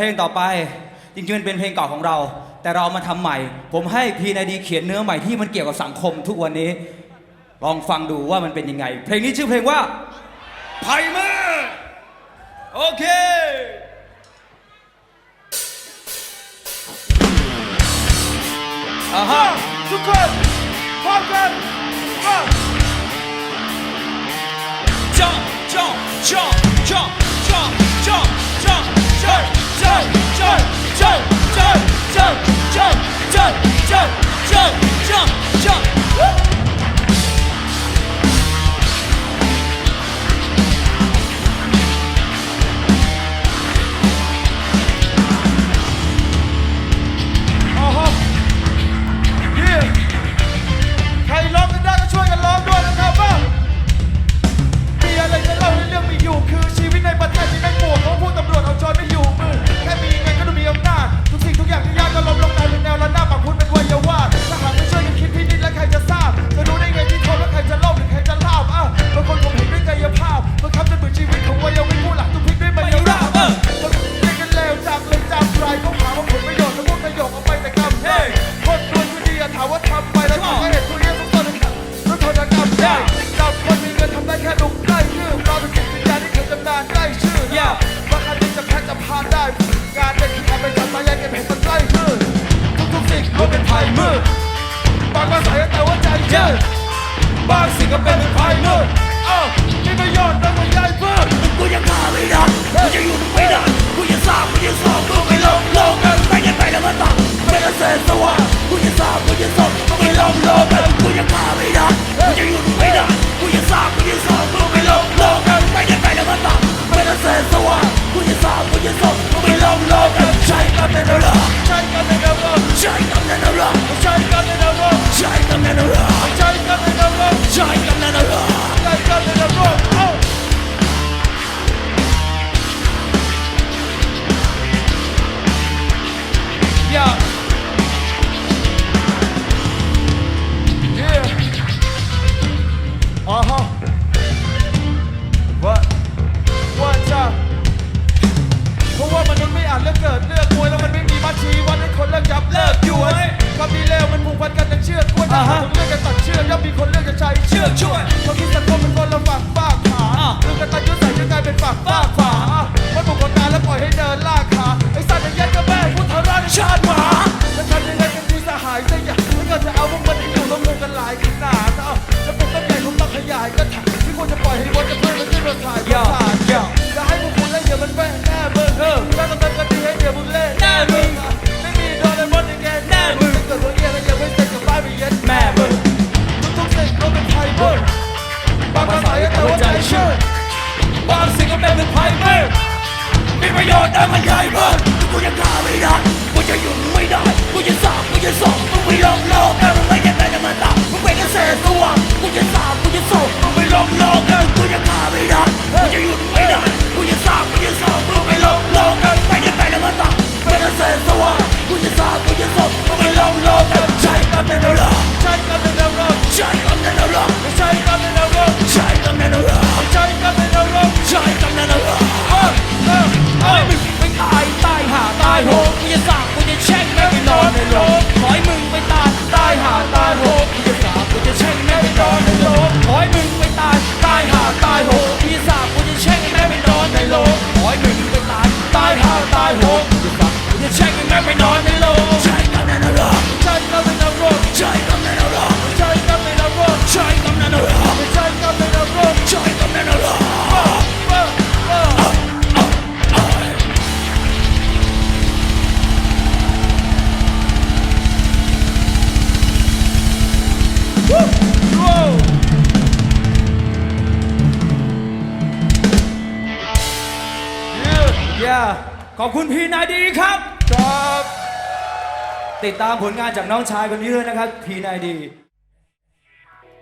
พลงต่อไป จริงๆมันเป็นเพลงเก่าของเรา แต่เรามาทำใหม่ ผมให้พีนาดีเขียนเนื้อใหม่ที่มันเกี่ยวกับสังคมทุกวันนี้ ลองฟังดูว่ามันเป็นยังไง เพลงนี้ชื่อเพลงว่าไพ่เมื่อโอเคอ่าฮะทุกคนพร้อมกันมา คนรวยคนดีถามว่าทำไปแล้วทำให้เห็นตัวเลี้ยงทุกคนนะครับทุกคนจะกำได้กำคนมีเงินทำได้แค่ลุกได้ชื่อเราเป็นจิตวิญญาณที่เคยจำนานได้ชื่อว่าคันนี้จะแพ้จะพาได้งานได้คิดทำเป็นการตายแยกเก็บเห็นมันใกล้มือทุกทุกสิ่งล้วนเป็นภัยมืดบางภาษาแต่ว่าใจยืดบางสิ่งก็เป็นภัยมืดอ้าวมีประโยชน์แต่ไม่ใหญ่เพิ่มกูยังฆ่าไม่ได้กูจะอยู่ไม่ได้ เกิดเลือกมวยแล้วมันไม่มีมาชีวันให้คนเลิกจับเลิกอยู่ความดีเลวมันผูกพันกันอย่งเชื่อกกล้วยถ้าเลือกกัน ประโยชน์แต่มันเคยเพิ่มกูยังฆ่าไม่ได้กูจะหยุดไม่ได้กูจะสร้างกูจะสองต้องไม่ยอมรั ยขอบคุณพี่นาดีครับครับ ติดตามผลงานจากน้องชายคนนี้ด้วยนะครับ พี่นายดี